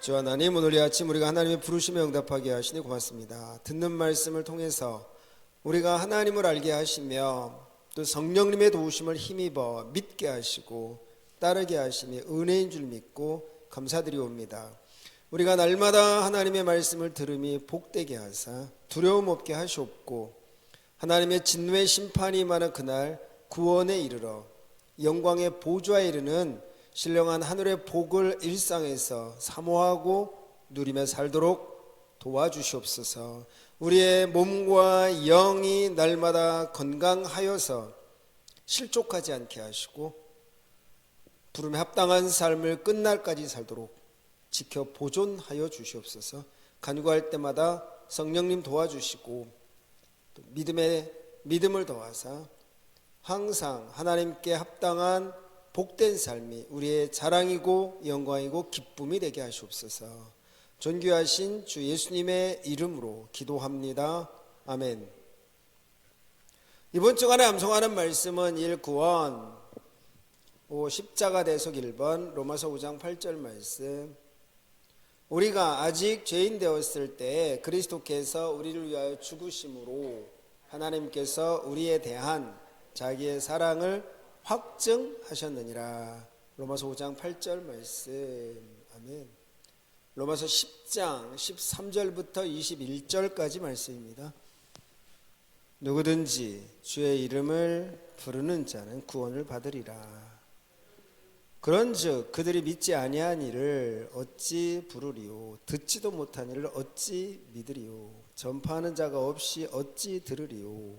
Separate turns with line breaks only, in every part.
주 하나님 오늘 이 아침 우리가 하나님의 부르심에 응답하게 하시니 고맙습니다. 듣는 말씀을 통해서 우리가 하나님을 알게 하시며 또 성령님의 도우심을 힘입어 믿게 하시고 따르게 하심이 은혜인 줄 믿고 감사드리옵니다. 우리가 날마다 하나님의 말씀을 들음이 복되게 하사 두려움 없게 하시옵고 하나님의 진노의 심판이 임하는 그날 구원에 이르러 영광의 보좌에 이르는 신령한 하늘의 복을 일상에서 사모하고 누리며 살도록 도와주시옵소서. 우리의 몸과 영이 날마다 건강하여서 실족하지 않게 하시고 부름에 합당한 삶을 끝날까지 살도록 지켜 보존하여 주시옵소서. 간구할 때마다 성령님 도와주시고 또 믿음의 믿음을 더하사 항상 하나님께 합당한 복된 삶이 우리의 자랑이고 영광이고 기쁨이 되게 하시옵소서. 존귀하신 주 예수님의 이름으로 기도합니다. 아멘. 이번 주간에 암송하는 말씀은 1구원 5 십자가 대속 1번 로마서 5장 8절 말씀 우리가 아직 죄인 되었을 때 그리스도께서 우리를 위하여 죽으심으로 하나님께서 우리에 대한 자기의 사랑을 확증하셨느니라. 로마서 5장 8절 말씀. 아멘. 로마서 10장 13절부터 21절까지 말씀입니다. 누구든지 주의 이름을 부르는 자는 구원을 받으리라. 그런즉 그들이 믿지 아니한 이를 어찌 부르리요 듣지도 못한 이를 어찌 믿으리요 전파하는 자가 없이 어찌 들으리요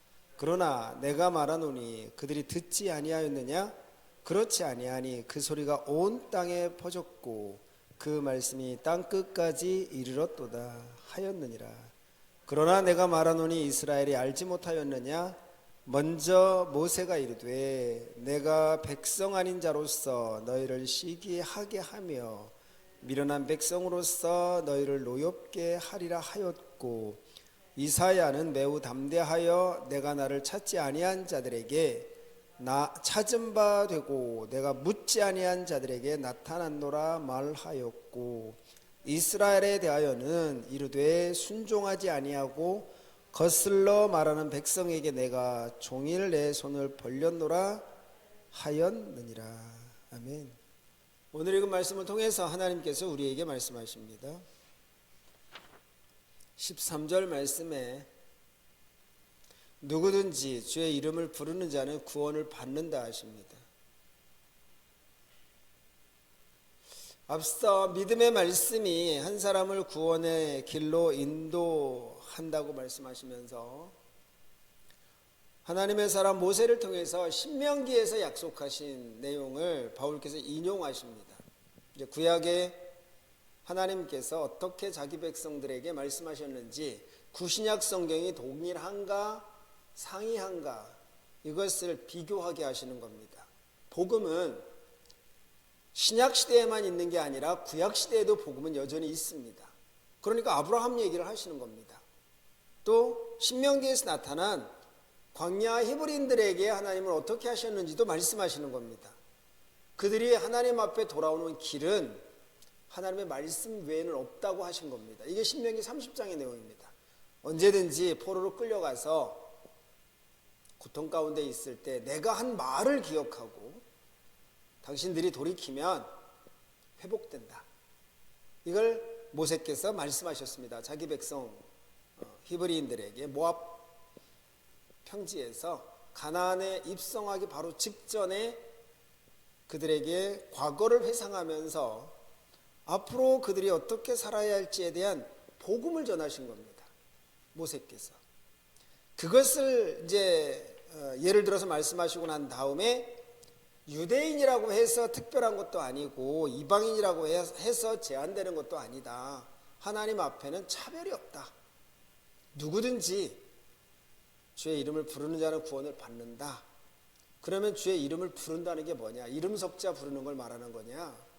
그러나 내가 말하노니 그들이 듣지 아니하였느냐? 그렇지 아니하니 그 소리가 온 땅에 퍼졌고 그 말씀이 땅 끝까지 이르렀도다 하였느니라. 그러나 내가 말하노니 이스라엘이 알지 못하였느냐? 먼저 모세가 이르되 내가 백성 아닌 자로서 너희를 시기하게 하며 미련한 백성으로서 너희를 노엽게 하리라 하였고 이사야는 매우 담대하여 내가 나를 찾지 아니한 자들에게 나 찾은 바 되고 내가 묻지 아니한 자들에게 나타났노라 말하였고 이스라엘에 대하여는 이르되 순종하지 아니하고 거슬러 말하는 백성에게 내가 종일 내 손을 벌렸노라 하였느니라. 아멘. 오늘 읽은 말씀을 통해서 하나님께서 우리에게 말씀하십니다. 13절 말씀에 누구든지 주의 이름을 부르는 자는 구원을 받는다 하십니다. 앞서 믿음의 말씀이 한 사람을 구원의 길로 인도한다고 말씀하시면서 하나님의 사람 모세를 통해서 신명기에서 약속하신 내용을 바울께서 인용하십니다. 이제 구약의 하나님께서 어떻게 자기 백성들에게 말씀하셨는지 구신약 성경이 동일한가 상이한가 이것을 비교하게 하시는 겁니다. 복음은 신약 시대에만 있는 게 아니라 구약 시대에도 복음은 여전히 있습니다. 그러니까 아브라함 얘기를 하시는 겁니다. 또 신명기에서 나타난 광야 히브리인들에게 하나님을 어떻게 하셨는지도 말씀하시는 겁니다. 그들이 하나님 앞에 돌아오는 길은 하나님의 말씀 외에는 없다고 하신 겁니다. 이게 신명기 30장의 내용입니다. 언제든지 포로로 끌려가서 고통 가운데 있을 때 내가 한 말을 기억하고 당신들이 돌이키면 회복된다. 이걸 모세께서 말씀하셨습니다. 자기 백성 어, 히브리인들에게 모압 평지에서 가나안에 입성하기 바로 직전에 그들에게 과거를 회상하면서 앞으로 그들이 어떻게 살아야 할지에 대한 복음을 전하신 겁니다. 모세께서. 그것을 이제 어, 예를 들어서 말씀하시고 난 다음에 유대인이라고 해서 특별한 것도 아니고 이방인이라고 해- 해서 제한되는 것도 아니다. 하나님 앞에는 차별이 없다. 누구든지 주의 이름을 부르는 자는 구원을 받는다. 그러면 주의 이름을 부른다는 게 뭐냐? 이름 석자 부르는 걸 말하는 거냐?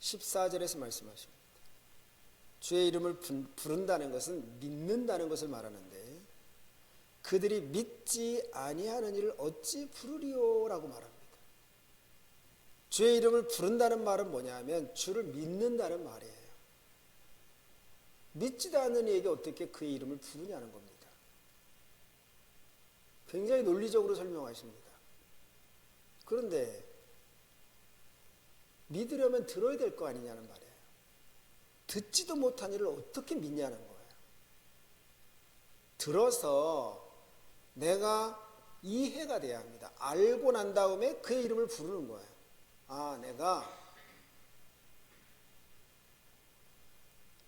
14절에서 말씀하십니다. 주의 이름을 부- 부른다는 것은 믿는다는 것을 말하는데 그들이 믿지 아니하는 일을 어찌 부르리오라고 말합니다. 주의 이름을 부른다는 말은 뭐냐면 주를 믿는다는 말이에요. 믿지도 않는 이에게 어떻게 그의 이름을 부르냐는 겁니다. 굉장히 논리적으로 설명하십니다. 그런데 믿으려면 들어야 될 거 아니냐는 말이에요. 듣지도 못한 일을 어떻게 믿냐는 거예요. 들어서 내가 이해가 돼야 합니다. 알고 난 다음에 그의 이름을 부르는 거예요. 아, 내가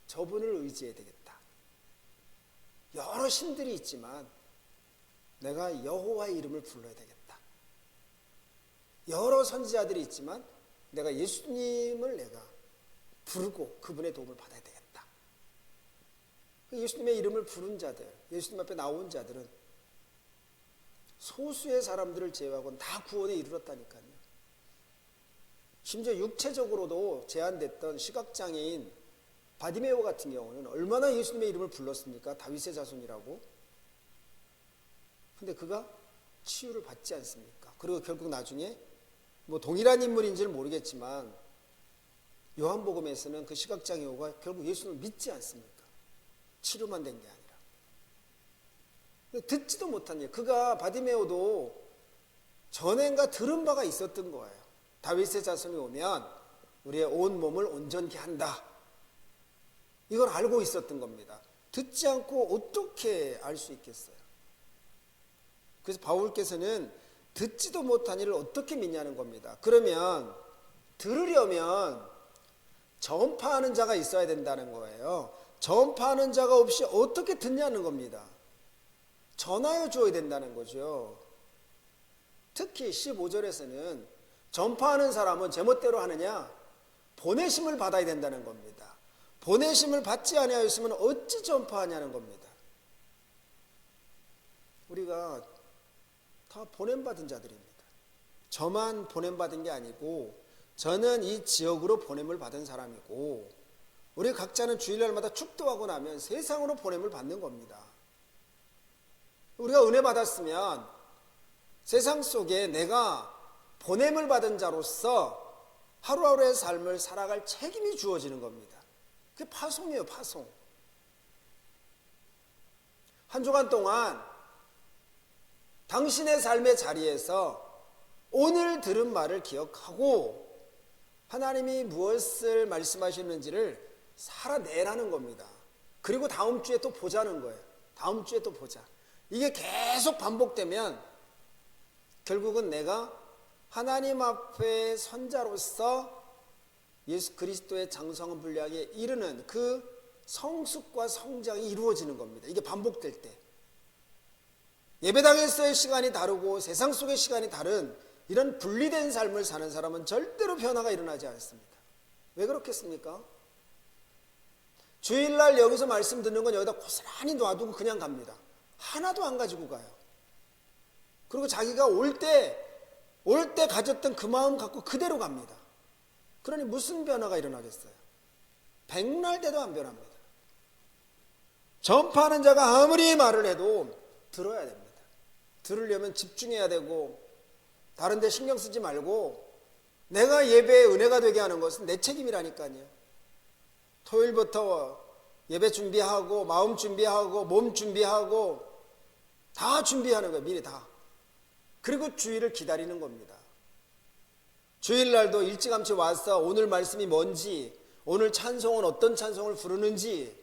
저분을 의지해야 되겠다. 여러 신들이 있지만 내가 여호와의 이름을 불러야 되겠다. 여러 선지자들이 있지만 내가 예수님을 내가 부르고 그분의 도움을 받아야 되겠다. 그 예수님의 이름을 부른 자들, 예수님 앞에 나온 자들은 소수의 사람들을 제외하고는 다 구원에 이르렀다니까요. 심지어 육체적으로도 제한됐던 시각장애인 바디메오 같은 경우는 얼마나 예수님의 이름을 불렀습니까? 다윗의 자손이라고. 근데 그가 치유를 받지 않습니까? 그리고 결국 나중에 뭐 동일한 인물인지는 모르겠지만 요한복음에서는 그 시각장애우가 결국 예수님을 믿지 않습니까? 치료만 된 게 아니라. 듣지도 못한 일. 그가 바디메오도 전엔가 들은 바가 있었던 거예요. 다윗의 자손이 오면 우리의 온 몸을 온전케 한다. 이걸 알고 있었던 겁니다. 듣지 않고 어떻게 알 수 있겠어요? 그래서 바울께서는 듣지도 못한 일을 어떻게 믿냐는 겁니다. 그러면 들으려면 전파하는 자가 있어야 된다는 거예요. 전파하는 자가 없이 어떻게 듣냐는 겁니다. 전하여 주어야 된다는 거죠. 특히 15절에서는 전파하는 사람은 제멋대로 하느냐? 보내심을 받아야 된다는 겁니다. 보내심을 받지 아니하였으면 어찌 전파하냐는 겁니다. 우리가 다 보냄받은 자들입니다. 저만 보냄받은 게 아니고 저는 이 지역으로 보냄을 받은 사람이고 우리 각자는 주일날마다 축도하고 나면 세상으로 보냄을 받는 겁니다. 우리가 은혜 받았으면 세상 속에 내가 보냄을 받은 자로서 하루하루의 삶을 살아갈 책임이 주어지는 겁니다. 그게 파송이에요, 파송. 한 주간 동안 당신의 삶의 자리에서 오늘 들은 말을 기억하고 하나님이 무엇을 말씀하시는지를 살아내라는 겁니다. 그리고 다음 주에 또 보자는 거예요. 다음 주에 또 보자. 이게 계속 반복되면 결국은 내가 하나님 앞에 선자로서 예수 그리스도의 장성한 분량에 이르는 그 성숙과 성장이 이루어지는 겁니다. 이게 반복될 때. 예배당에서의 시간이 다르고 세상 속의 시간이 다른 이런 분리된 삶을 사는 사람은 절대로 변화가 일어나지 않습니다. 왜 그렇겠습니까? 주일날 여기서 말씀 듣는 건 여기다 고스란히 놔두고 그냥 갑니다. 하나도 안 가지고 가요. 그리고 자기가 올 때, 올 때 가졌던 그 마음 갖고 그대로 갑니다. 그러니 무슨 변화가 일어나겠어요? 백날 돼도 안 변합니다. 전파하는 자가 아무리 말을 해도 들어야 됩니다. 들으려면 집중해야 되고 다른 데 신경 쓰지 말고 내가 예배에 은혜가 되게 하는 것은 내 책임이라니까요. 토요일부터 예배 준비하고 마음 준비하고 몸 준비하고 다 준비하는 거예요. 미리 다. 그리고 주일을 기다리는 겁니다. 주일날도 일찌감치 와서 오늘 말씀이 뭔지 오늘 찬송은 어떤 찬송을 부르는지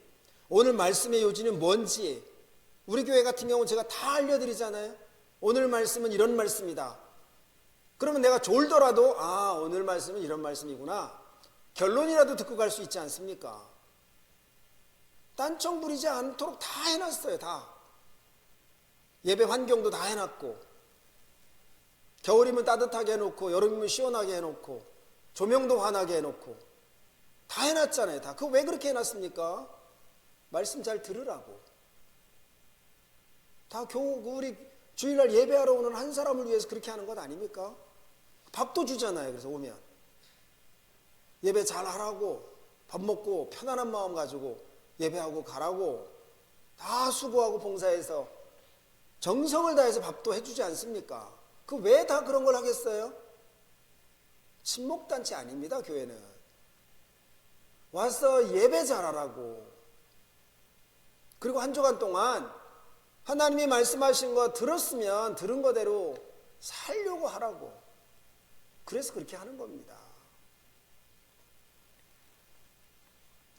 오늘 말씀의 요지는 뭔지 우리 교회 같은 경우는 제가 다 알려드리잖아요. 오늘 말씀은 이런 말씀이다. 그러면 내가 졸더라도 아 오늘 말씀은 이런 말씀이구나. 결론이라도 듣고 갈 수 있지 않습니까? 딴청 부리지 않도록 다 해놨어요. 다. 예배 환경도 다 해놨고 겨울이면 따뜻하게 해놓고 여름이면 시원하게 해놓고 조명도 환하게 해놓고 다 해놨잖아요. 다. 그거 왜 그렇게 해놨습니까? 말씀 잘 들으라고. 다 교우 그 우리 주일날 예배하러 오는 한 사람을 위해서 그렇게 하는 것 아닙니까? 밥도 주잖아요. 그래서 오면 예배 잘 하라고 밥 먹고 편안한 마음 가지고 예배하고 가라고 다 수고하고 봉사해서 정성을 다해서 밥도 해주지 않습니까? 그 왜 다 그런 걸 하겠어요? 친목단체 아닙니다, 교회는. 와서 예배 잘하라고. 그리고 한 주간 동안 하나님이 말씀하신 거 들었으면 들은 거대로 살려고 하라고. 그래서 그렇게 하는 겁니다.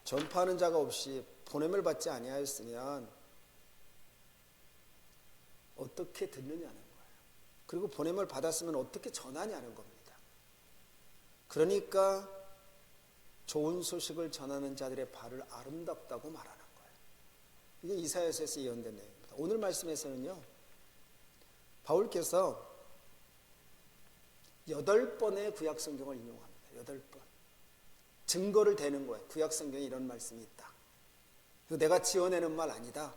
전파하는 자가 없이 보냄을 받지 아니하였으면 어떻게 듣느냐는 거예요. 그리고 보냄을 받았으면 어떻게 전하냐는 겁니다. 그러니까 좋은 소식을 전하는 자들의 발을 아름답다고 말하는 거예요. 이게 이사야서에서 예언된 내용입니다. 오늘 말씀에서는요. 바울께서 여덟 번의 구약 성경을 인용합니다. 여덟 번. 증거를 대는 거예요. 구약 성경에 이런 말씀이 있다. 내가 지어내는 말 아니다.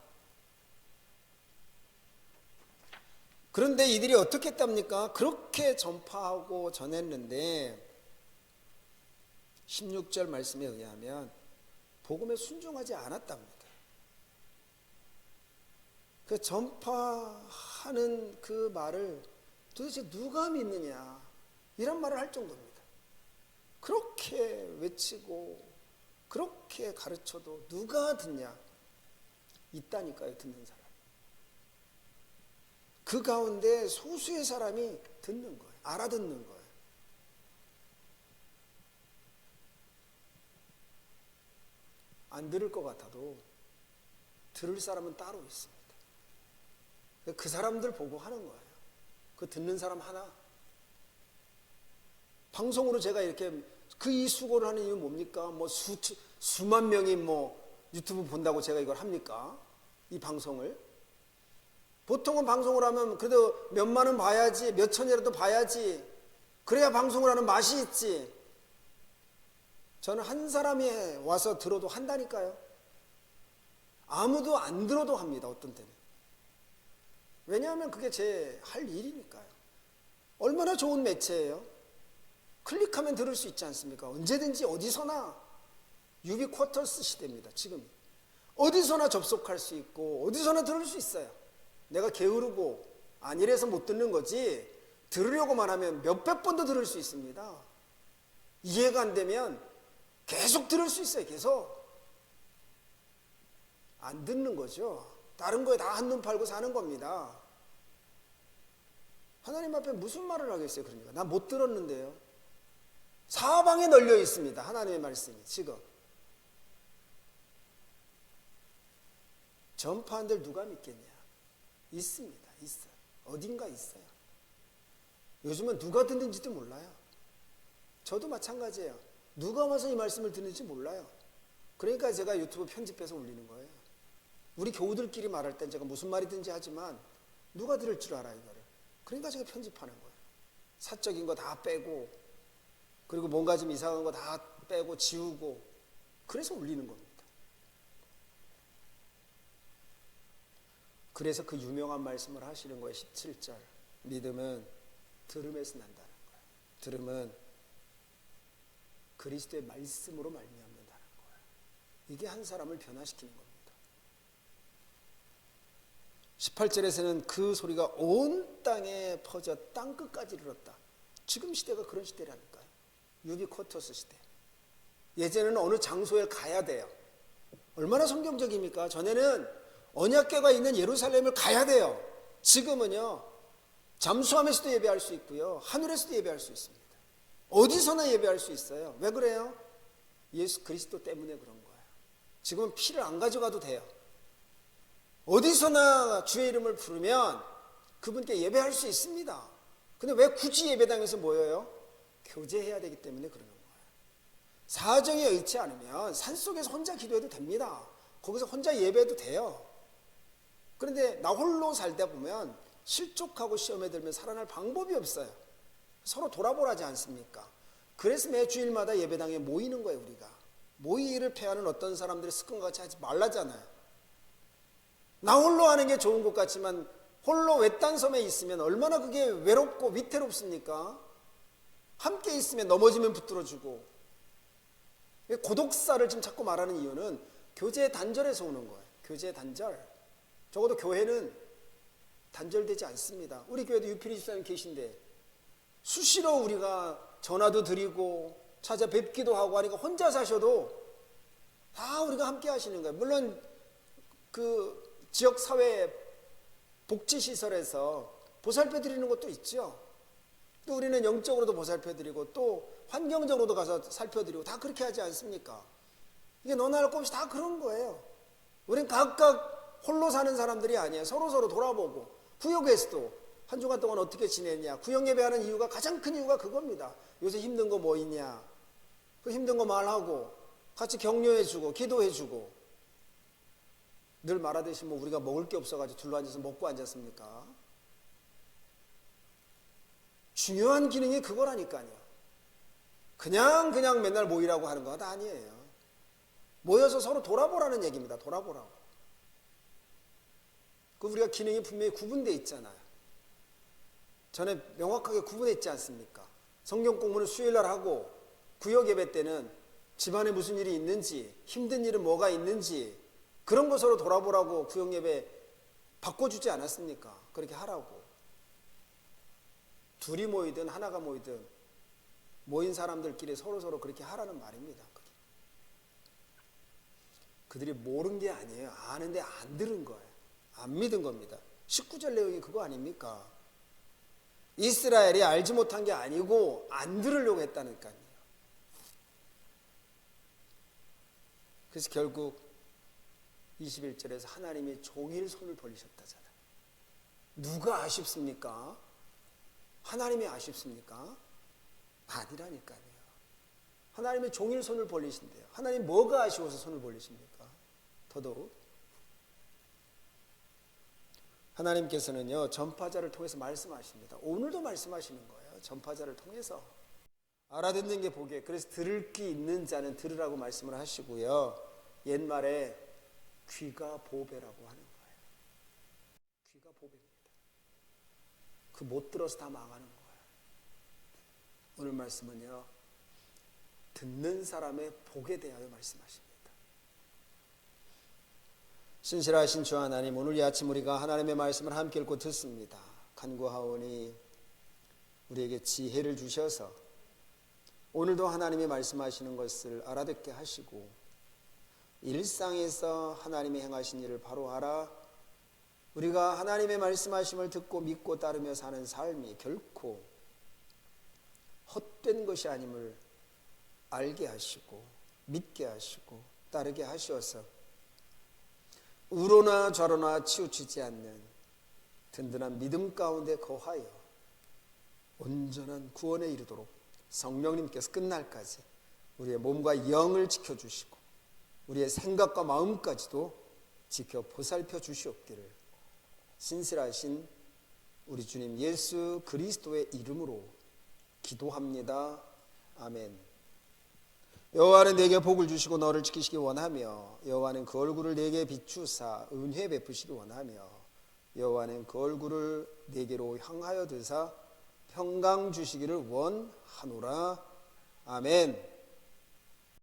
그런데 이들이 어떻게 했답니까? 그렇게 전파하고 전했는데 16절 말씀에 의하면 복음에 순종하지 않았답니다. 그 전파하는 그 말을 도대체 누가 믿느냐 이런 말을 할 정도입니다. 그렇게 외치고 그렇게 가르쳐도 누가 듣냐 있다니까요 듣는 사람. 그 가운데 소수의 사람이 듣는 거예요. 알아듣는 거예요. 안 들을 것 같아도 들을 사람은 따로 있습니다. 그 사람들 보고 하는 거예요. 그 듣는 사람 하나. 방송으로 제가 이렇게 그 이 수고를 하는 이유 뭡니까? 뭐 수, 수만 명이 뭐 유튜브 본다고 제가 이걸 합니까? 이 방송을. 보통은 방송을 하면 그래도 몇만은 봐야지, 몇 천이라도 봐야지. 그래야 방송을 하는 맛이 있지. 저는 한 사람이 와서 들어도 한다니까요. 아무도 안 들어도 합니다, 어떤 때는. 왜냐하면 그게 제 할 일이니까요. 얼마나 좋은 매체예요. 클릭하면 들을 수 있지 않습니까? 언제든지 어디서나 유비 쿼터스 시대입니다. 지금 어디서나 접속할 수 있고 어디서나 들을 수 있어요. 내가 게으르고 안일해서 못 듣는 거지 들으려고만 하면 몇백 번도 들을 수 있습니다. 이해가 안 되면 계속 들을 수 있어요. 계속 안 듣는 거죠. 다른 거에 다 한눈 팔고 사는 겁니다. 하나님 앞에 무슨 말을 하겠어요, 그러니까. 나 못 들었는데요. 사방에 널려 있습니다. 하나님의 말씀이 지금. 전파한들 누가 믿겠냐? 있습니다. 있어요. 어딘가 있어요. 요즘은 누가 듣는지도 몰라요. 저도 마찬가지예요. 누가 와서 이 말씀을 듣는지 몰라요. 그러니까 제가 유튜브 편집해서 올리는 거예요. 우리 교우들끼리 말할 땐 제가 무슨 말이든지 하지만 누가 들을 줄 알아 이거를. 그러니까 제가 편집하는 거예요. 사적인 거 다 빼고 그리고 뭔가 좀 이상한 거 다 빼고 지우고 그래서 올리는 겁니다. 그래서 그 유명한 말씀을 하시는 거예요. 17절. 믿음은 들음에서 난다는 거예요. 들음은 그리스도의 말씀으로 말미암는다는 거예요. 이게 한 사람을 변화시키는 겁니다. 18절에서는 그 소리가 온 땅에 퍼져 땅 끝까지 이르렀다. 지금 시대가 그런 시대라니까요. 유비쿼터스 시대. 예전에는 어느 장소에 가야 돼요. 얼마나 성경적입니까? 전에는 언약궤가 있는 예루살렘을 가야 돼요. 지금은요. 잠수함에서도 예배할 수 있고요. 하늘에서도 예배할 수 있습니다. 어디서나 예배할 수 있어요. 왜 그래요? 예수 그리스도 때문에 그런 거예요. 지금은 피를 안 가져가도 돼요. 어디서나 주의 이름을 부르면 그분께 예배할 수 있습니다. 근데 왜 굳이 예배당에서 모여요? 교제해야 되기 때문에 그러는 거예요. 사정에 의치 않으면 산속에서 혼자 기도해도 됩니다. 거기서 혼자 예배해도 돼요. 그런데 나 홀로 살다 보면 실족하고 시험에 들면 살아날 방법이 없어요. 서로 돌아보라지 않습니까? 그래서 매 주일마다 예배당에 모이는 거예요, 우리가. 모이를 패하는 어떤 사람들이 습관과 같이 하지 말라잖아요. 나 홀로 하는 게 좋은 것 같지만 홀로 외딴 섬에 있으면 얼마나 그게 외롭고 위태롭습니까? 함께 있으면 넘어지면 붙들어주고 고독사를 지금 자꾸 말하는 이유는 교제 단절에서 오는 거예요. 교제 단절. 적어도 교회는 단절되지 않습니다. 우리 교회도 유필이 집사님 계신데 수시로 우리가 전화도 드리고 찾아뵙기도 하고 하니까 혼자 사셔도 다 우리가 함께 하시는 거예요. 물론 그 지역 사회 복지 시설에서 보살펴 드리는 것도 있죠. 또 우리는 영적으로도 보살펴 드리고 또 환경적으로도 가서 살펴 드리고 다 그렇게 하지 않습니까? 이게 너나 할 것 없이 다 그런 거예요. 우린 각각 홀로 사는 사람들이 아니에요. 서로 서로 돌아보고 구역에서도 한 주간 동안 어떻게 지냈냐. 구역 예배하는 이유가 가장 큰 이유가 그겁니다. 요새 힘든 거 뭐 있냐. 그 힘든 거 말하고 같이 격려해주고 기도해주고 늘 말하듯이 뭐 우리가 먹을 게 없어가지고 둘러 앉아서 먹고 앉았습니까? 중요한 기능이 그거라니까요. 그냥 그냥 맨날 모이라고 하는 건 아니에요. 모여서 서로 돌아보라는 얘기입니다. 돌아보라고. 그 우리가 기능이 분명히 구분되어 있잖아요. 전에 명확하게 구분했지 않습니까? 성경 공부는 수요일 날 하고 구역 예배 때는 집안에 무슨 일이 있는지 힘든 일은 뭐가 있는지 그런 거 서로 돌아보라고 구역 예배 바꿔주지 않았습니까? 그렇게 하라고. 둘이 모이든 하나가 모이든 모인 사람들끼리 서로 서로 그렇게 하라는 말입니다. 그게. 그들이 모른 게 아니에요. 아는데 안 들은 거예요. 안 믿은 겁니다. 19절 내용이 그거 아닙니까? 이스라엘이 알지 못한 게 아니고 안 들으려고 했다니까요. 그래서 결국 21절에서 하나님이 종일 손을 벌리셨다잖아요. 누가 아쉽습니까? 하나님이 아쉽습니까? 아니라니까요. 하나님이 종일 손을 벌리신대요. 하나님 뭐가 아쉬워서 손을 벌리십니까? 더더욱 하나님께서는요 전파자를 통해서 말씀하십니다. 오늘도 말씀하시는 거예요. 전파자를 통해서 알아듣는 게 복이에요. 그래서 들을 귀 있는 자는 들으라고 말씀을 하시고요. 옛말에 귀가 보배라고 하는 거예요. 귀가 보배입니다. 그 못 들어서 다 망하는 거예요. 오늘 말씀은요. 듣는 사람의 복에 대하여 말씀하십니다. 신실하신 주 하나님 오늘 이 아침 우리가 하나님의 말씀을 함께 읽고 듣습니다. 간구하오니 우리에게 지혜를 주셔서 오늘도 하나님이 말씀하시는 것을 알아듣게 하시고 일상에서 하나님이 행하신 일을 바로 알아 우리가 하나님의 말씀하심을 듣고 믿고 따르며 사는 삶이 결코 헛된 것이 아님을 알게 하시고 믿게 하시고 따르게 하시어서 우로나 좌로나 치우치지 않는 든든한 믿음 가운데 거하여 온전한 구원에 이르도록 성령님께서 끝날까지 우리의 몸과 영을 지켜주시고 우리의 생각과 마음까지도 지켜 보살펴 주시옵기를 신실하신 우리 주님 예수 그리스도의 이름으로 기도합니다. 아멘. 여호와는 내게 복을 주시고 너를 지키시기 원하며 여호와는 그 얼굴을 내게 비추사 은혜 베푸시기 원하며 여호와는 그 얼굴을 내게로 향하여 드사 평강 주시기를 원하노라. 아멘.